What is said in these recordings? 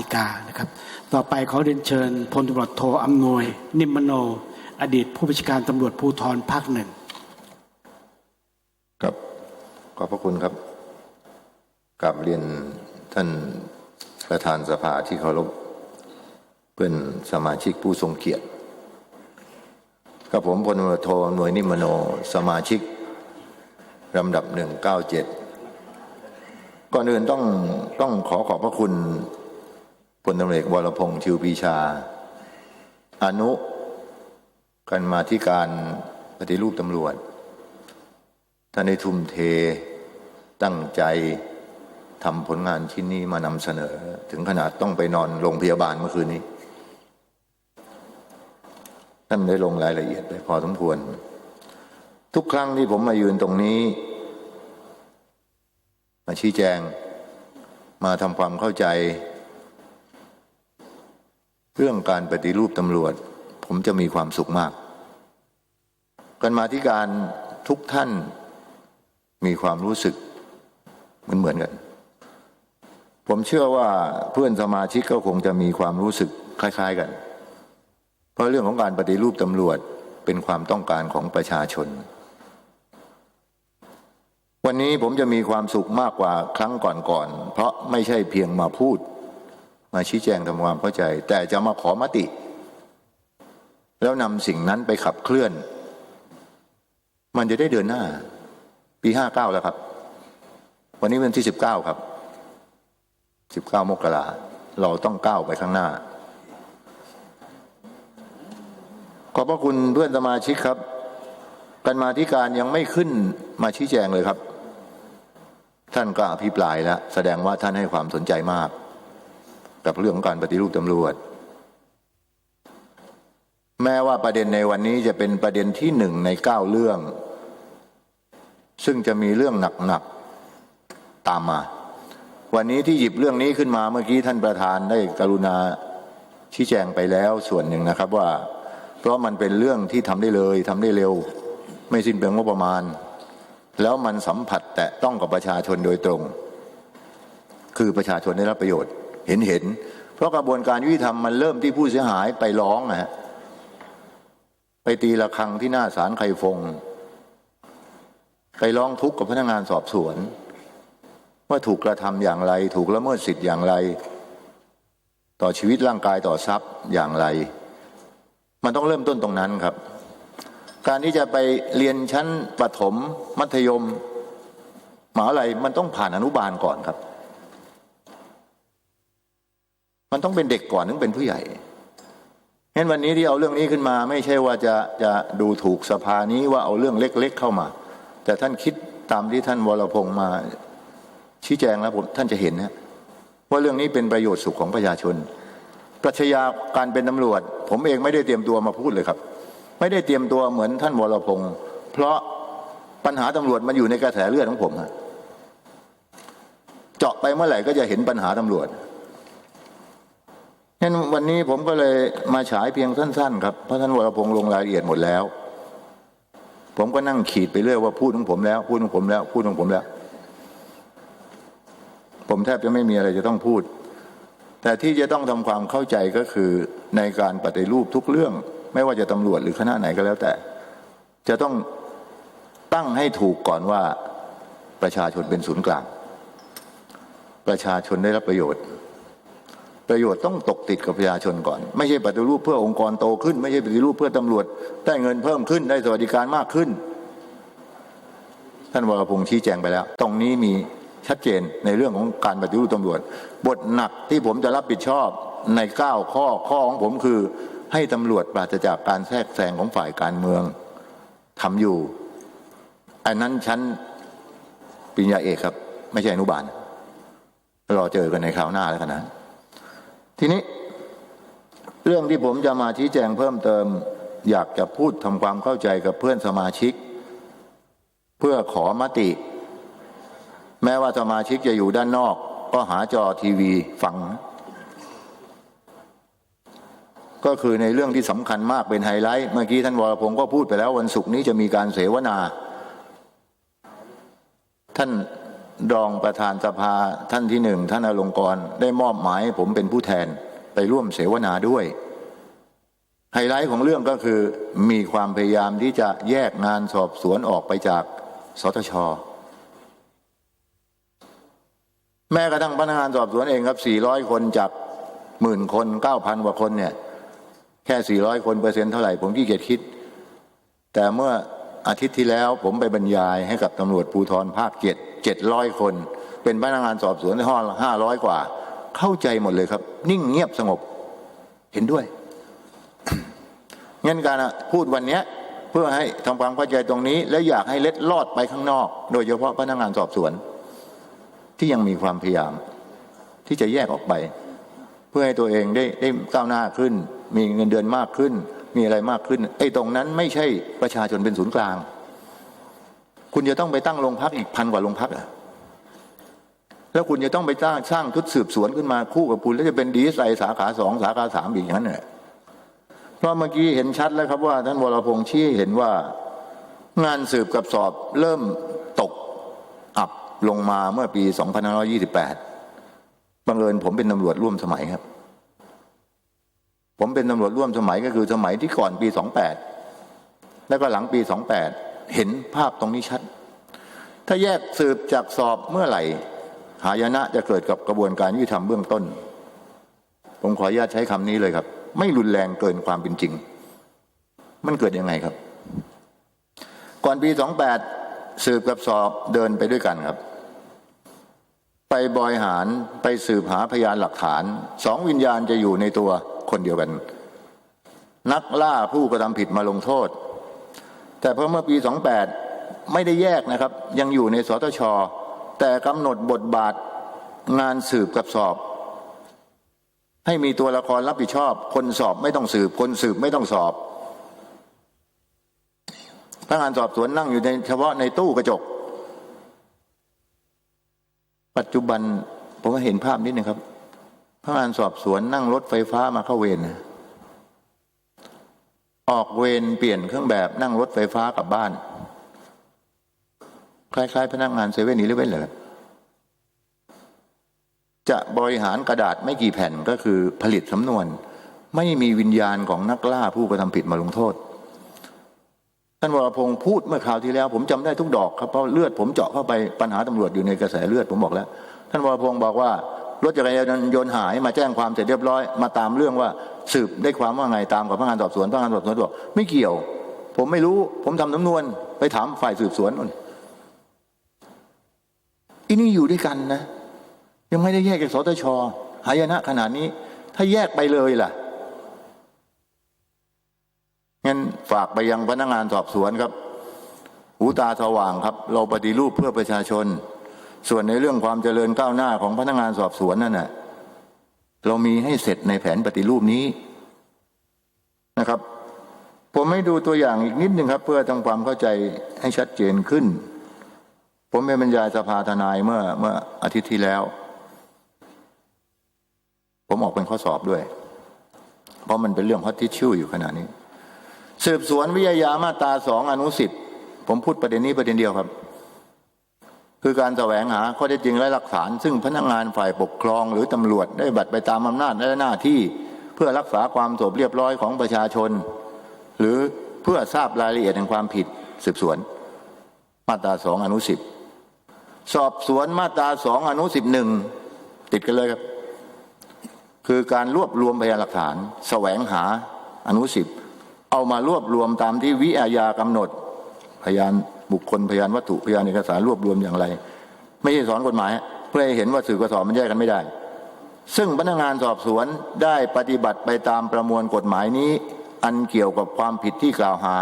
ฎีกานะครับ ต่อไปขอเรียนเชิญพลตำรวจโทอำนวย นิมมโน อดีตผู้บัญชาการตำรวจภูธรภาคหนึ่งครับขอบพระคุณครับกลับเรียนท่านประธานสภาที่เคารพเพื่อนสมาชิกผู้ทรงเกียรติกับผมพลตำรวจโทอำนวยนิมมโนสมาชิกลำดับหนึ่งเก้าเจ็ดก่อนอื่นต้องต้องขอขอบพระคุณ พลตำรวจเอกวรพงษ์ชิวปีชา อนุกันมาที่การปฏิรูปตำรวจ ท่านได้ทุ่มเทตั้งใจทำผลงานชิ้นนี้มานำเสนอ ถึงขนาดต้องไปนอนโรงพยาบาลเมื่อคืนนี้ ท่านได้ลงรายละเอียดไปพอสมควร ทุกครั้งที่ผมมายืนตรงนี้ มาชี้แจง มาทำความเข้าใจ เรื่องการปฏิรูปตำรวจ ผมจะมีความสุขมาก กันมาที่การทุกท่านมีความรู้สึกเหมือนเหมือนกัน ผมเชื่อว่าเพื่อนสมาชิกก็คงจะมีความรู้สึกคล้าย ๆกัน เพราะเรื่องของการปฏิรูปตำรวจเป็นความต้องการของประชาชน วันนี้ผมจะมีความสุขมากกว่าครั้งก่อนๆ เพราะไม่ใช่เพียงมาพูด มาชี้แจงทำความเข้าใจ แต่จะมาขอมติ แล้วนำสิ่งนั้นไปขับเคลื่อน มันจะได้เดินหน้า ปีห้าเก้าแล้วครับ วันนี้วันที่สิบเก้าครับสิบเก้ามกราเราต้องก้าวไปข้างหน้า ขอบพระคุณเพื่อนสมาชิกครับกันมาธิการยังไม่ขึ้นมาชี้แจงเลยครับ ท่านก็อภิปรายแล้ว แสดงว่าท่านให้ความสนใจมาก กับเรื่องของการปฏิรูปตำรวจ แม้ว่าประเด็นในวันนี้จะเป็นประเด็นที่หนึ่งในเก้าเรื่อง ซึ่งจะมีเรื่องหนักๆตามมา วันนี้ที่หยิบเรื่องนี้ขึ้นมาเมื่อกี้ท่านประธานได้กรุณาชี้แจงไปแล้วส่วนหนึ่งนะครับว่า เพราะมันเป็นเรื่องที่ทำได้เลยทำได้เร็ว ไม่สิ้นเปลืองงบประมาณ แล้วมันสัมผัสแต่ต้องกับประชาชนโดยตรง คือประชาชนได้รับประโยชน์ เห็นเห็น เพราะกระบวนการยุติธรรมมันเริ่มที่ผู้เสียหายไปร้องนะฮะไปตีระฆังที่หน้าศาลไคฟง ไปร้องทุกข์กับพนักงานสอบสวน ว่าถูกกระทำอย่างไร ถูกละเมิดสิทธิ์อย่างไร ต่อชีวิตร่างกายต่อทรัพย์อย่างไร มันต้องเริ่มต้นตรงนั้นครับ การที่จะไปเรียนชั้นประถมมัธยมมหาลัยมันต้องผ่านอนุบาลก่อนครับ มันต้องเป็นเด็กก่อนถึงเป็นผู้ใหญ่เห็นวันนี้ที่เอาเรื่องนี้ขึ้นมา ไม่ใช่ว่าจะจะดูถูกสภานี้ว่าเอาเรื่องเล็ก ๆ เข้ามา แต่ท่านคิดตามที่ท่านวรพงษ์มาชี้แจงแล้วผมท่านจะเห็นนะว่าเรื่องนี้เป็นประโยชน์สุขของประชาชน ปรัชญาการเป็นตำรวจ ผมเองไม่ได้เตรียมตัวมาพูดเลยครับ ไม่ได้เตรียมตัวเหมือนท่านวรพงษ์เพราะปัญหาตำรวจมันอยู่ในกระแสเลือดของผมฮะเจาะไปเมื่อไหร่ก็จะเห็นปัญหาตำรวจ งั้นวันนี้ผมก็เลยมาฉายเพียงสั้น ๆ ครับเพราะท่านวรพงษ์ลงรายละเอียดหมดแล้ว ผมก็นั่งขีดไปเรื่อยว่าพูดของผมแล้ว พูดของผมแล้ว พูดของผมแล้ว ผมแทบจะไม่มีอะไรจะต้องพูด แต่ที่จะต้องทำความเข้าใจก็คือในการปฏิรูปทุกเรื่อง ไม่ว่าจะตำรวจหรือคณะไหนก็แล้วแต่ จะต้องตั้งให้ถูกก่อนว่าประชาชนเป็นศูนย์กลาง ประชาชนได้รับประโยชน์ ประโยชน์ต้องตกติดกับประชาชนก่อน ไม่ใช่ปฏิรูปเพื่อองค์กรโตขึ้น ไม่ใช่ปฏิรูปเพื่อตำรวจได้เงินเพิ่มขึ้นได้สวัสดิการมากขึ้น ท่านวรพงษ์ชี้แจงไปแล้ว ตรงนี้มีชัดเจนในเรื่องของการปฏิรูปตำรวจ บทหนักที่ผมจะรับผิดชอบในเก้าข้อข้อของผมคือ ให้ตำรวจปราศจากการแทรกแซงของฝ่ายการเมืองทำอยู่ อันนั้นชั้นปริญญาเอกครับ ไม่ใช่อนุบาลรอเจอกันในคราวหน้าแล้วกันนะ ทีนี้เรื่องที่ผมจะมาชี้แจงเพิ่มเติม อยากจะพูดทำความเข้าใจกับเพื่อนสมาชิก เพื่อขอมติ แม้ว่าสมาชิกจะอยู่ด้านนอก ก็หาจอทีวีฟัง ก็คือในเรื่องที่สำคัญมากเป็นไฮไลท์ เมื่อกี้ท่านวรพงศ์ก็พูดไปแล้ววันศุกร์นี้จะมีการเสวนา ท่าน รองประธานสภาท่านที่หนึ่งท่านอลงกรได้มอบหมายผมเป็นผู้แทนไปร่วมเสวนาด้วย ไฮไลท์ของเรื่องก็คือมีความพยายามที่จะแยกงานสอบสวนออกไปจากสตชแม้กระทั่งพนักงานสอบสวนเองครับ 400 คนจากหมื่นคน 9,000 กว่าคนเนี่ย แค่ 400 คนเปอร์เซ็นต์เท่าไหร่ผมขี้เกียจคิด แต่เมื่อ อาทิตย์ที่แล้วผมไปบรรยายให้กับตำรวจภูธรภาคเจ็ดเจ็ดร้อยคน เป็นพนักงานสอบสวนในห้องห้าร้อยกว่า เข้าใจหมดเลยครับ นิ่งเงียบสงบเห็นด้วยงั้นการพูดวันเนี้ยเพื่อให้ทำความเข้าใจตรงนี้ และอยากให้เล็ดลอดไปข้างนอก โดยเฉพาะพนักงานสอบสวน ที่ยังมีความพยายาม ที่จะแยกออกไป เพื่อให้ตัวเองได้ได้ก้าวหน้าขึ้น มีเงินเดือนมากขึ้น มีอะไรมากขึ้นไอ้ตรงนั้นไม่ใช่ประชาชนเป็นศูนย์กลาง คุณจะต้องไปตั้งโรงพักอีกพันกว่าโรงพักอะแล้วคุณจะต้องไปจ้างสร้างชุดสืบสวนขึ้นมาคู่กับคุณ แล้วจะเป็นดีไซสาขาสองสาขาสามอีกอย่างนั้นเนี่ยเพราะเมื่อกี้เห็นชัดแล้วครับว่า ท่านวรพงษ์ชี้เห็นว่า งานสืบกับสอบเริ่มตกอับลงมาเมื่อปี 2528 บังเอิญผมเป็นตำรวจร่วมสมัยครับ ผมเป็นตำรวจร่วมสมัยก็คือสมัยที่ก่อนปี 28 แล้วก็หลังปี 28 เห็นภาพตรงนี้ชัด ถ้าแยกสืบจากสอบเมื่อไหร่ หายนะจะเกิดกับกระบวนการยุติธรรมเบื้องต้น ผมขออนุญาตใช้คำนี้เลยครับ ไม่รุนแรงเกินความเป็นจริง มันเกิดยังไงครับ ก่อนปี 28 สืบกับสอบเดินไปด้วยกันครับไปบอยหารไปสืบหาพยานหลักฐาน สองวิญญาณจะอยู่ในตัว คนเดียวกัน นักล่าผู้กระทำผิดมาลงโทษ แต่พอเมื่อปี 28 ไม่ได้แยกนะครับ ยังอยู่ในสตช แต่กำหนดบทบาทงานสืบกับสอบ ให้มีตัวละครรับผิดชอบ คนสอบไม่ต้องสืบ คนสืบไม่ต้องสอบพนักงานสอบสวนนั่งอยู่ในเฉพาะในตู้กระจก ปัจจุบันผมเห็นภาพนิดนึงครับ พนักงานสอบสวนนั่งรถไฟฟ้ามาเข้าเวรนะออกเวรเปลี่ยนเครื่องแบบนั่งรถไฟฟ้ากลับบ้าน คล้ายๆ พนักงานเซเว่นนี้หรือเปล่าจะบริหารกระดาษไม่กี่แผ่นก็คือผลิตสำนวน ไม่มีวิญญาณของนักล่าผู้กระทำผิดมาลงโทษท่านวรพงศ์พูดเมื่อคราวที่แล้ว ผมจำได้ทุกดอกครับเพราะเลือดผมเจาะเข้าไปปัญหาตำรวจอยู่ในกระแสเลือดผมบอกแล้ว ท่านวรพงศ์บอกว่า รถจักรยานยนต์หายมาแจ้งความเสร็จเรียบร้อยมาตามเรื่องว่าสืบได้ความว่าไงตามกับพนักงานสอบสวนพนักงานสอบสวนบอกไม่เกี่ยว ผมไม่รู้ ผมทำสำนวน ไปถามฝ่ายสืบสวนนู่นอีนี่อยู่ด้วยกันนะ ยังไม่ได้แยกจากสตชหายนะขนาดนี้ ถ้าแยกไปเลยล่ะงั้นฝากไปยังพนักงานสอบสวนครับ หูตาสว่างครับ เราปฏิรูปเพื่อประชาชน ส่วนในเรื่องความเจริญก้าวหน้าของพนักงานสอบสวนนั่นน่ะเรามีให้เสร็จในแผนปฏิรูปนี้นะครับ ผมให้ดูตัวอย่างอีกนิดหนึ่งครับ เพื่อทำความเข้าใจให้ชัดเจนขึ้น ผมไปบรรยายสภาทนายเมื่อเมื่ออาทิตย์ที่แล้ว ผมออกเป็นข้อสอบด้วย เพราะมันเป็นเรื่องฮอตทิชชู่อยู่ขณะนี้ สืบสวนวิทยามาตราสองอนุสิบผมพูดประเด็นนี้ประเด็นเดียวครับ คือการแสวงหาข้อเท็จจริงและหลักฐาน ซึ่งพนักงานฝ่ายปกครองหรือตำรวจได้บัตรไปตามอำนาจและหน้าที่ เพื่อรักษาความสงบเรียบร้อยของประชาชน หรือเพื่อทราบรายละเอียดแห่งความผิดสืบสวน มาตราสองอนุสิบสอบสวนมาตราสองอนุสิบหนึ่งติดกันเลยครับ คือการรวบรวมพยานหลักฐาน แสวงหาอนุสิบเอามารวบรวมตามที่วิอาญากำหนดพยาน บุคคลพยานวัตถุพยานเอกสารรวบรวมอย่างไร ไม่ใช่สอนกฎหมาย เพื่อให้เห็นว่าสื่อกระสอบมันแยกกันไม่ได้ ซึ่งพนักงานสอบสวนได้ปฏิบัติไปตามประมวลกฎหมายนี้ อันเกี่ยวกับความผิดที่กล่าวหา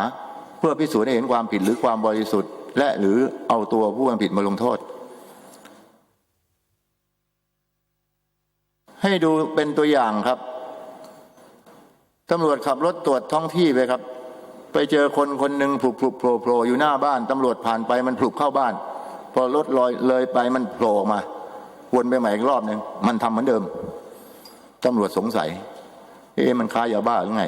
เพื่อพิสูจน์ให้เห็นความผิดหรือความบริสุทธิ์ และหรือเอาตัวผู้กระทำผิดมาลงโทษ ให้ดูเป็นตัวอย่างครับตำรวจขับรถตรวจท้องที่ไปครับ ไปเจอคนคนหนึ่งผุบผุบโผล่โผล่อยู่หน้าบ้านตำรวจผ่านไปมันผุบเข้าบ้าน พอรถลอยเลยไปมันโผล่ออกมา วนไปใหม่อีกรอบหนึ่งมันทำเหมือนเดิมตำรวจสงสัย เอ๊ะมันค้ายาบ้าหรือไง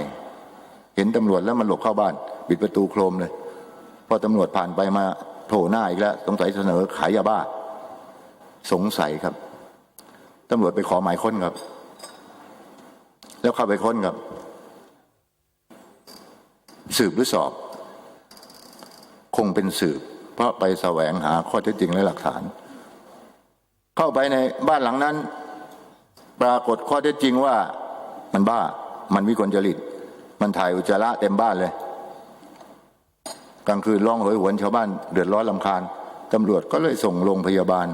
เห็นตำรวจแล้วมันหลบเข้าบ้านปิดประตูโครมเลย พอตำรวจผ่านไปมาโผล่หน้าอีกแล้ว สงสัยเสนอขายยาบ้า สงสัยครับตำรวจไปขอหมายค้นครับ แล้วเข้าไปค้นครับ สืบหรือสอบ คงเป็นสืบ เพราะไปแสวงหาข้อเท็จจริงและหลักฐาน เข้าไปในบ้านหลังนั้น ปรากฏข้อเท็จจริงว่ามันบ้า มันวิกลจริต มันถ่ายอุจจาระเต็มบ้านเลย กลางคืนร้องโหยหวนชาวบ้านเดือดร้อนลำคาญตำรวจก็เลยส่งโรงพยาบาล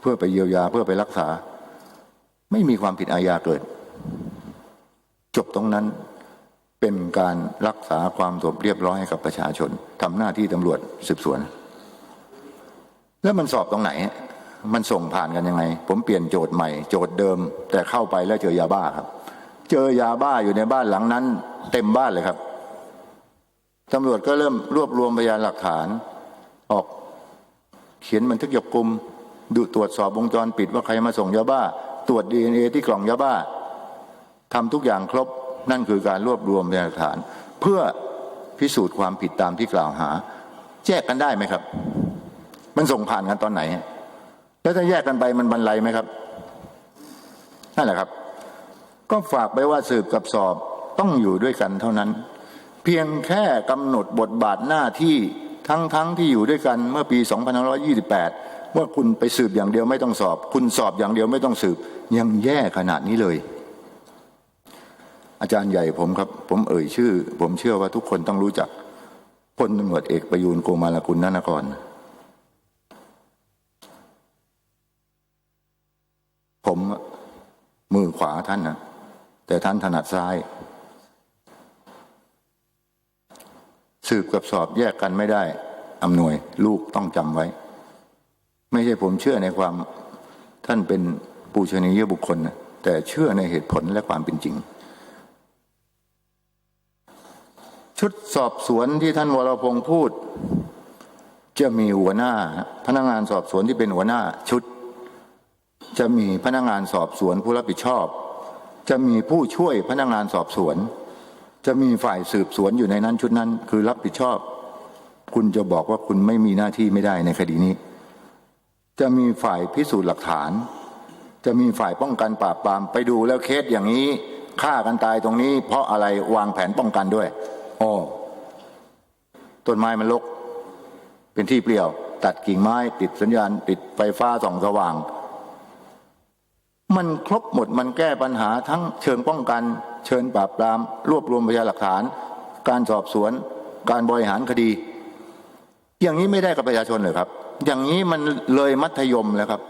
เพื่อไปเยียวยาเพื่อไปรักษา ไม่มีความผิดอาญาเกิด จบตรงนั้น เป็นการรักษาความสงบเรียบร้อยให้กับประชาชนทำหน้าที่ตำรวจสืบสวน แล้วมันสอบตรงไหน มันส่งผ่านกันยังไง ผมเปลี่ยนโจทย์ใหม่ โจทย์เดิม แต่เข้าไปแล้วเจอยาบ้าครับ เจอยาบ้าอยู่ในบ้านหลังนั้น เต็มบ้านเลยครับตำรวจก็เริ่มรวบรวมพยานหลักฐาน ออกเขียนบันทึกจับกลุ่มดูตรวจสอบวงจรปิดว่าใครมาส่งยาบ้า ตรวจดีเอ็นเอที่กล่องยาบ้าทำทุกอย่างครบ นั่นคือการรวบรวมพยานหลักฐาน เพื่อพิสูจน์ความผิดตามที่กล่าวหา แยกกันได้ไหมครับ มันส่งผ่านกันตอนไหน แล้วถ้าแยกกันไปมันบรรลัยไหมครับนั่นแหละครับ ก็ฝากไปว่าสืบกับสอบต้องอยู่ด้วยกันเท่านั้น เพียงแค่กำหนดบทบาทหน้าที่ทั้งทั้งที่อยู่ด้วยกันเมื่อปี 2528 ว่าคุณไปสืบอย่างเดียวไม่ต้องสอบ คุณสอบอย่างเดียวไม่ต้องสืบ ยังแย่ขนาดนี้เลย อาจารย์ใหญ่ผมครับ ผมเอ่ยชื่อ ผมเชื่อว่าทุกคนต้องรู้จักพลตำรวจเอกประยูนโกมาลกุลนานกร ผมมือขวาท่านนะแต่ท่านถนัดซ้าย สืบกับสอบแยกกันไม่ได้อำนวยลูกต้องจำไว้ ไม่ใช่ผมเชื่อในความท่านเป็นปูชนียบุคคลนะแต่เชื่อในเหตุผลและความเป็นจริง ชุดสอบสวนที่ท่านวรพงศ์พูด จะมีหัวหน้า พนักงานสอบสวนที่เป็นหัวหน้า ชุด จะมีพนักงานสอบสวนผู้รับผิดชอบ จะมีผู้ช่วยพนักงานสอบสวน จะมีฝ่ายสืบสวนอยู่ในนั้นชุดนั้น คือรับผิดชอบ คุณจะบอกว่าคุณไม่มีหน้าที่ไม่ได้ในคดีนี้ จะมีฝ่ายพิสูจน์หลักฐาน จะมีฝ่ายป้องกันปราบปรามไปดูแล้วเคสอย่างนี้ฆ่ากันตายตรงนี้ เพราะอะไรวางแผนป้องกันด้วย อ๋อต้นไม้มันลก เป็นที่เปลี่ยว ตัดกิ่งไม้ติดสัญญาณ ติดไฟฟ้าส่องสว่าง มันครบหมดมันแก้ปัญหาทั้งเชิงป้องกันเชิงปราบปราม รวบรวมพยานหลักฐาน การสอบสวน การบริหารคดี อย่างนี้ไม่ได้กับประชาชนเลยครับ อย่างนี้มันเลยมัธยมแล้วครับ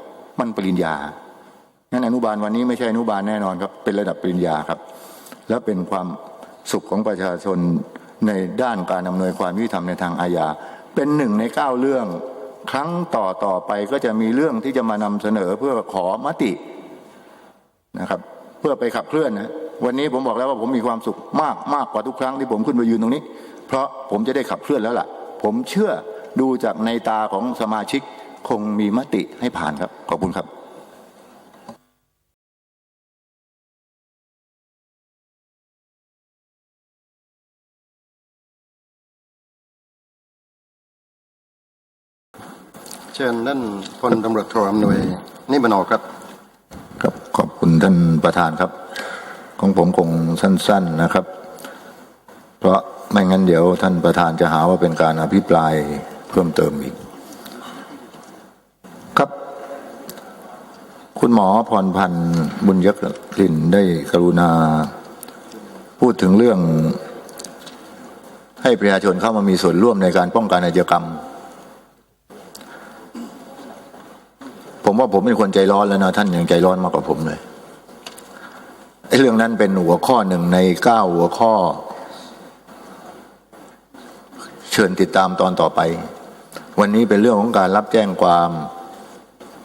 มันปริญญางั้นอนุบาลวันนี้ไม่ใช่อนุบาลแน่นอนครับ เป็นระดับปริญญาครับ แล้วเป็นความสุขของประชาชน ในด้านการอำนวยความยุติธรรมในทางอาญา เป็นหนึ่งในเก้าเรื่อง ครั้งต่อต่อไปก็จะมีเรื่องที่จะมานำเสนอเพื่อขอมตินะครับ เพื่อไปขับเคลื่อนนะวันนี้ผมบอกแล้วว่าผมมีความสุขมากมากกว่าทุกครั้งที่ผมขึ้นไปยืนตรงนี้ เพราะผมจะได้ขับเคลื่อนแล้วล่ะ ผมเชื่อดูจากในตาของสมาชิกคงมีมติให้ผ่านครับ ขอบคุณครับ เชิญท่านพลตำรวจโทอำนวยนิมโนครับ ครับขอบคุณท่านประธานครับ ของผมคงสั้น ๆนะครับ เพราะไม่งั้นเดี๋ยวท่านประธานจะหาว่าเป็นการอภิปรายเพิ่มเติมอีก ครับ คุณหมอพรพันธ์บุญยกลิ่นได้กรุณา พูดถึงเรื่องให้ประชาชนเข้ามามีส่วนร่วมในการป้องกันอาชญากรรม ผม ว่าผมเป็นคนใจร้อนแล้วนะท่านยังใจร้อนมากกว่าผมเลยไอ้เรื่องนั้นเป็นหัวข้อหนึ่งในเก้าหัวข้อ เชิญติดตามตอนต่อไป วันนี้เป็นเรื่องของการรับแจ้งความ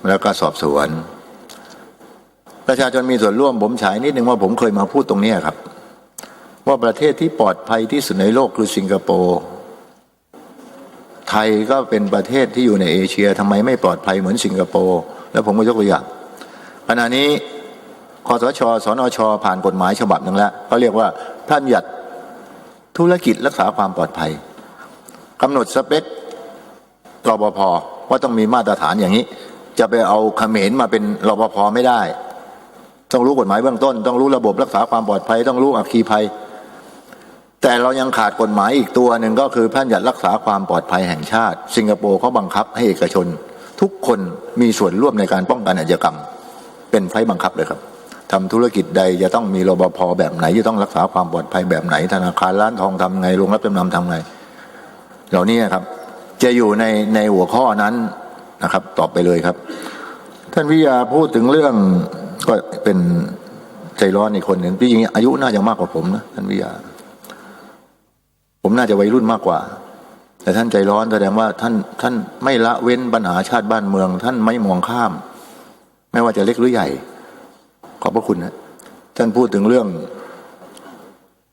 แล้วก็สอบสวน ประชาชนมีส่วนร่วมผมฉายนิดหนึ่งว่าผมเคยมาพูดตรงนี้ครับ ว่าประเทศที่ปลอดภัยที่สุดในโลกคือสิงคโปร์ไทยก็เป็นประเทศที่อยู่ในเอเชียทำไมไม่ปลอดภัยเหมือนสิงคโปร์ แล้วผมก็ยกตัวอย่างขณะนี้คอสชสนช ผ่านกฎหมายฉบับหนึ่งแล้วก็เรียกว่าท่านหยัดธุรกิจรักษาความปลอดภัยกำหนดสเปคกบพว่าต้องมีมาตรฐานอย่างนี้ จะไปเอาเขมรมาเป็นรปภไม่ได้ ต้องรู้กฎหมายเบื้องต้น ต้องรู้ระบบรักษาความปลอดภัย ต้องรู้อัคคีภัย แต่เรายังขาดกฎหมายอีกตัวหนึ่งก็คือพระราชบัญญัติรักษาความปลอดภัยแห่งชาติ สิงคโปร์เขาบังคับให้เอกชน ทุกคนมีส่วนร่วมในการป้องกันอาชญากรรม เป็นไฟบังคับเลยครับทำธุรกิจใดจะต้องมีรปภแบบไหนจะต้องรักษาความปลอดภัยแบบไหน ธนาคารร้านทองทำไงโรงรับจำนำทำไง เหล่านี้ครับ จะอยู่ในในหัวข้อนั้นนะครับ ตอบไปเลยครับ ท่านวิยาพูดถึงเรื่องก็เป็นใจร้อนอีกคนหนึ่งที่จริงอายุน่าจะมากกว่าผมนะท่านวิยา ผมน่าจะวัยรุ่นมากกว่า แต่ท่านใจร้อนแสดงว่าท่านท่านไม่ละเว้นปัญหาชาติบ้านเมือง ท่านไม่มองข้าม ไม่ว่าจะเล็กหรือใหญ่ ขอบพระคุณนะท่านพูดถึงเรื่อง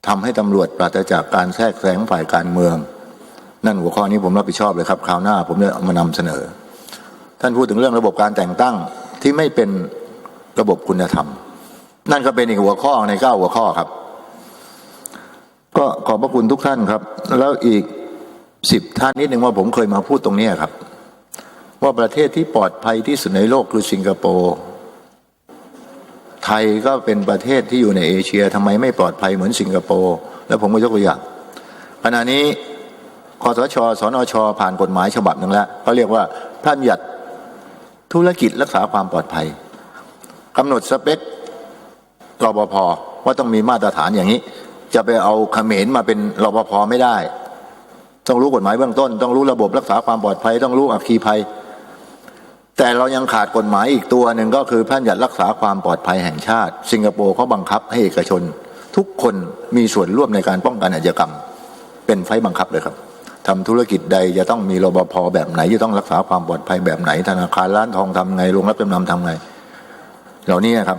ทำให้ตำรวจปราศจากการแทรกแซงฝ่ายการเมือง นั่นหัวข้อนี้ผมรับผิดชอบเลยครับคราวหน้า ผมจะมานำเสนอ ท่านพูดถึงเรื่องระบบการแต่งตั้งที่ไม่เป็นระบบคุณธรรม นั่นก็เป็นอีกหัวข้อในเก้าหัวข้อครับ ก็ขอบพระคุณทุกท่านครับ แล้วอีก สิบท่านนิดหนึ่งว่าผมเคยมาพูดตรงนี้ครับ ว่าประเทศที่ปลอดภัยที่สุดในโลกคือสิงคโปร์ไทยก็เป็นประเทศที่อยู่ในเอเชียทำไมไม่ปลอดภัยเหมือนสิงคโปร์แล้วผมก็ยกตัวอย่างขณะนี้คอสชสนช ผ่านกฎหมายฉบับหนึ่งแล้วเขาเรียกว่าท่านหยัดธุรกิจรักษาความปลอดภัยกำหนดสเปครปภว่าต้องมีมาตรฐานอย่างนี้ จะไปเอาเขมรมาเป็นรปภไม่ได้ ต้องรู้กฎหมายเบื้องต้น ต้องรู้ระบบรักษาความปลอดภัย ต้องรู้อัคคีภัย แต่เรายังขาดกฎหมายอีกตัวหนึ่งก็คือพระราชบัญญัติรักษาความปลอดภัยแห่งชาติ สิงคโปร์เขาบังคับให้เอกชน ทุกคนมีส่วนร่วมในการป้องกันอาชญากรรม เป็นไฟบังคับเลยครับทำธุรกิจใดจะต้องมีรปภแบบไหนจะต้องรักษาความปลอดภัยแบบไหน ธนาคารร้านทองทำไงโรงรับจำนำทำไง เหล่านี้ครับ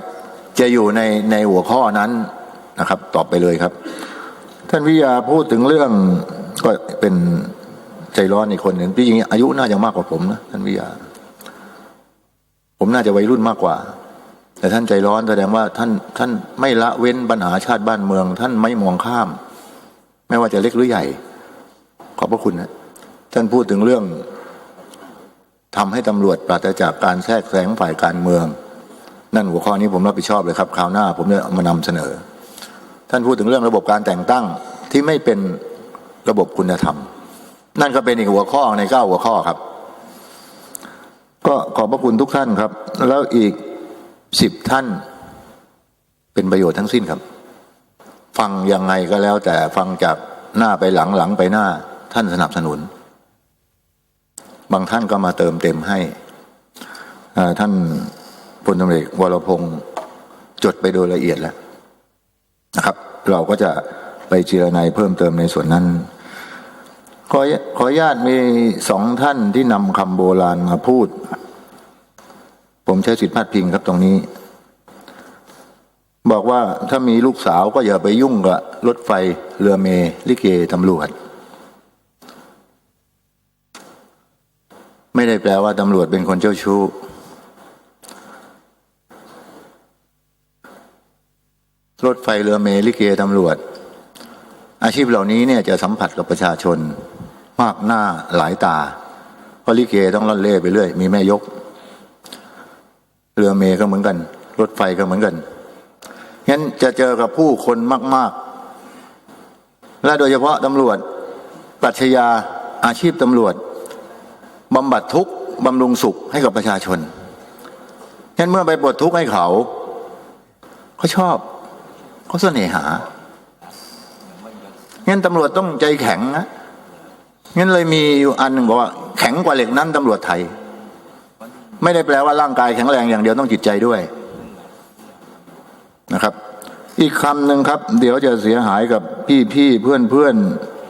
จะอยู่ในในหัวข้อนั้นนะครับ ตอบไปเลยครับ ท่านวิยาพูดถึงเรื่องก็เป็นใจร้อนอีกคนหนึ่งที่จริงอายุน่าจะมากกว่าผมนะท่านวิยา ผมน่าจะวัยรุ่นมากกว่า แต่ท่านใจร้อนแสดงว่าท่านท่านไม่ละเว้นปัญหาชาติบ้านเมือง ท่านไม่มองข้าม ไม่ว่าจะเล็กหรือใหญ่ ขอบพระคุณนะท่านพูดถึงเรื่องทำให้ตำรวจปราศจากการแทรกแซงฝ่ายการเมือง นั่นหัวข้อนี้ผมรับผิดชอบเลยครับคราวหน้า ผมจะมานำเสนอ ท่านพูดถึงเรื่องระบบการแต่งตั้งที่ไม่เป็นระบบคุณธรรม นั่นก็เป็นอีกหัวข้อในเก้าหัวข้อครับ ก็ขอบพระคุณทุกท่านครับ แล้วอีกสิบท่านเป็นประโยชน์ทั้งสิ้นครับ ฟังยังไงก็แล้ว แต่ฟังจากหน้าไปหลังหลังไปหน้า ท่านสนับสนุน บางท่านก็มาเติมเต็มให้ท่านพลตำรวจวรพงศ์จดไปโดยละเอียดแล้ว เราก็จะไปเจรนายเพิ่มเติมในส่วนนั้น ขอขอญาตมีสองท่านที่นำคำโบราณมาพูด ผมใช้สิทธิพาดพิงครับตรงนี้ บอกว่าถ้ามีลูกสาวก็อย่าไปยุ่งกับรถไฟเรือเมลิเกตำรวจ ไม่ได้แปลว่าตำรวจเป็นคนเจ้าชู้ รถไฟเรือเมลิเกตำรวจ อาชีพเหล่านี้เนี่ยจะสัมผัสกับประชาชน มากหน้าหลายตาเพราะลิเกต้องล่อนเล่ไปเรื่อย มีแม่ยก เรือเมก็เหมือนกัน รถไฟก็เหมือนกันงั้นจะเจอกับผู้คนมาก ๆ และโดยเฉพาะตำรวจปรัชญาอาชีพตำรวจบำบัดทุกข์บำรุงสุขให้กับประชาชนงั้นเมื่อไปปลดทุกข์ให้เขา เขาชอบ เขาเสน่หางั้นตำรวจต้องใจแข็งนะงั้นเลยมีอยู่อันหนึ่งบอกว่าแข็งกว่าเหล็กนั้นตำรวจไทย ไม่ได้แปลว่าร่างกายแข็งแรงอย่างเดียวต้องจิตใจด้วยนะครับ อีกคำหนึ่งครับ เดี๋ยวจะเสียหายกับพี่พี่เพื่อนเพื่อน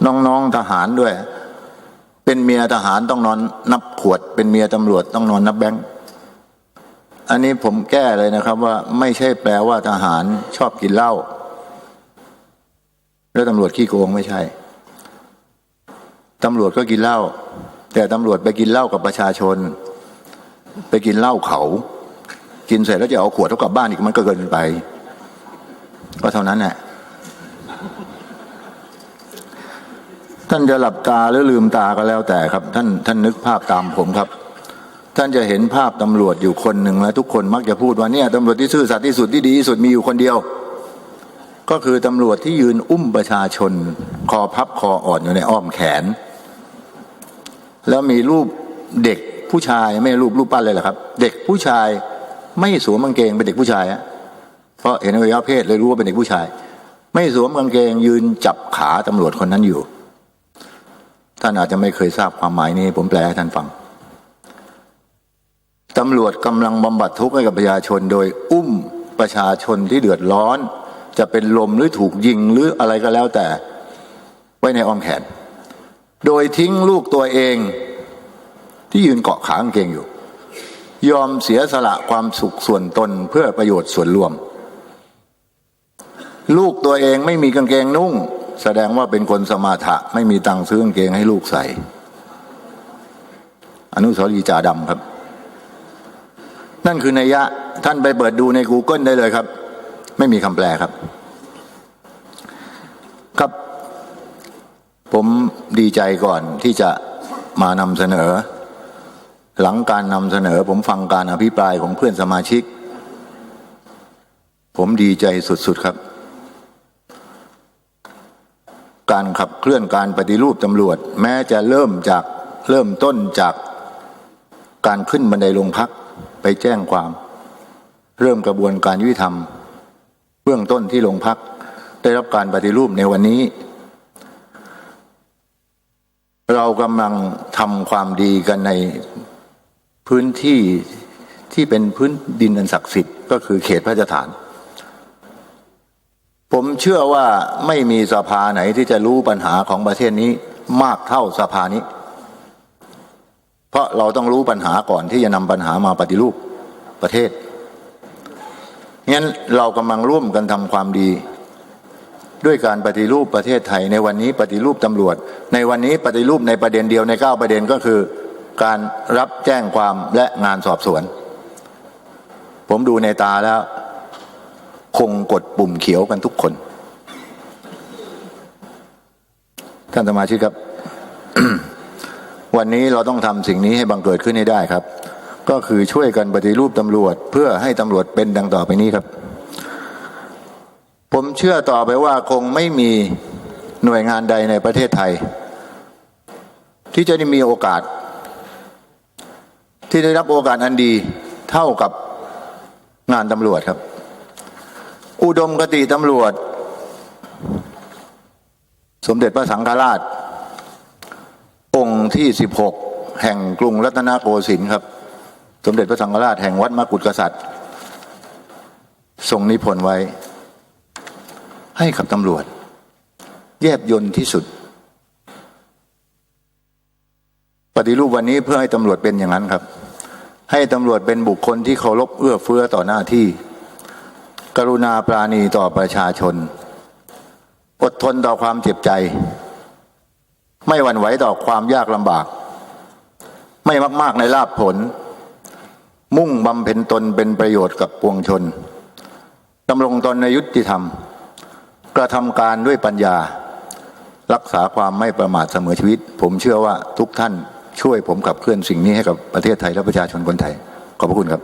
น้องน้องทหารด้วย เป็นเมียทหารต้องนอนนับขวด เป็นเมียตำรวจต้องนอนนับแบงค์ อันนี้ผมแก้เลยนะครับว่าไม่ใช่แปลว่าทหารชอบกินเหล้าแล้วตำรวจขี้โกงไม่ใช่ตำรวจก็กินเหล้าแต่ตำรวจไปกินเหล้ากับประชาชน ไปกินเหล้าเขา กินเสร็จแล้วจะเอาขวดเท่ากลับบ้านอีกมันก็เกินไป ก็เท่านั้นแหละท่านจะหลับตาหรือลืมตาก็แล้วแต่ครับ ท่านท่านนึกภาพตามผมครับ ท่านจะเห็นภาพตำรวจอยู่คนหนึ่งแล้วทุกคนมักจะพูดว่าเนี่ยตำรวจที่ซื่อสัตย์ที่สุดที่ดีที่สุดมีอยู่คนเดียว ก็คือตำรวจที่ยืนอุ้มประชาชน คอพับคออ่อนอยู่ในอ้อมแขน แล้วมีรูปเด็กผู้ชายไม่รูปรูปปั้นเลยเหรอครับ เด็กผู้ชายไม่สวมกางเกงเป็นเด็กผู้ชายอะเพราะเห็นอวัยวะเพศเลยรู้ว่าเป็นเด็กผู้ชาย ไม่สวมกางเกงยืนจับขาตำรวจคนนั้นอยู่ ท่านอาจจะไม่เคยทราบความหมายนี้ผมแปลให้ท่านฟัง ตำรวจกำลังบำบัดทุกข์ให้กับประชาชน โดยอุ้มประชาชนที่เดือดร้อน จะเป็นลมหรือถูกยิงหรืออะไรก็แล้วแต่ ไว้ในอ้อมแขน โดยทิ้งลูกตัวเองที่ยืนเกาะขางเกงอยู่ ยอมเสียสละความสุขส่วนตนเพื่อประโยชน์ส่วนรวม ลูกตัวเองไม่มีกางเกงนุ่ง แสดงว่าเป็นคนสมาถะไม่มีตังค์ซื้อกางเกงให้ลูกใส่ อนุสาวรีย์จ่าดำครับ นั่นคือนัยยะท่านไปเปิดดูใน Google ได้เลยครับ ไม่มีคำแปลครับ ครับ ผมดีใจก่อนที่จะมานำเสนอ หลังการนำเสนอ ผมฟังการอภิปรายของเพื่อนสมาชิก ผมดีใจสุด ๆ ครับ การขับเคลื่อนการปฏิรูปตำรวจ แม้จะเริ่มจากเริ่มต้นจากการขึ้นบันไดโรงพัก ไปแจ้งความ เริ่มกระบวนการยุติธรรม เบื้องต้นที่โรงพักได้รับการปฏิรูปในวันนี้ เรากำลังทำความดีกันในพื้นที่ที่เป็นพื้นดินอันศักดิ์สิทธิ์ก็คือเขตพระราชฐาน ผมเชื่อว่าไม่มีสภาไหนที่จะรู้ปัญหาของประเทศนี้มากเท่าสภานี้ เพราะเราต้องรู้ปัญหาก่อนที่จะนำปัญหามาปฏิรูปประเทศงั้นเรากำลังร่วมกันทำความดี ด้วยการปฏิรูปประเทศไทย ในวันนี้ปฏิรูปตำรวจ ในวันนี้ปฏิรูปในประเด็นเดียวในเก้าประเด็นก็คือ การรับแจ้งความและงานสอบสวน ผมดูในตาแล้ว คงกดปุ่มเขียวกันทุกคน ท่านสมาชิกครับ วันนี้เราต้องทำสิ่งนี้ให้บังเกิดขึ้นให้ได้ครับ ก็คือช่วยกันปฏิรูปตำรวจ เพื่อให้ตำรวจเป็นดังต่อไปนี้ครับ ผมเชื่อต่อไปว่าคงไม่มีหน่วยงานใดในประเทศไทย ที่จะได้มีโอกาส ที่ได้รับโอกาสอันดีเท่ากับงานตำรวจครับ อุดมคติตำรวจ สมเด็จพระสังฆราช องค์ที่ 16 แห่งกรุงรัตนโกสินทร์ครับ สมเด็จพระสังฆราชแห่งวัดมกุฎกษัตริย์ทรงนิพนธ์ไว้ ให้กับตำรวจ แยบยนต์ที่สุด ปฏิรูปวันนี้เพื่อให้ตำรวจเป็นอย่างนั้นครับ ให้ตำรวจเป็นบุคคลที่เคารพเอื้อเฟื้อต่อหน้าที่ กรุณาปราณีต่อประชาชน อดทนต่อความเจ็บใจ ไม่หวั่นไหวต่อความยากลำบาก ไม่มาก ๆ ในลาภผล มุ่งบำเพ็ญตนเป็นประโยชน์กับปวงชนดำรงตนในยุติธรรม กระทำการด้วยปัญญา รักษาความไม่ประมาทเสมอชีวิต ผมเชื่อว่าทุกท่านช่วยผมขับเคลื่อนสิ่งนี้ให้กับประเทศไทยและประชาชนคนไทย ขอบพระคุณครับ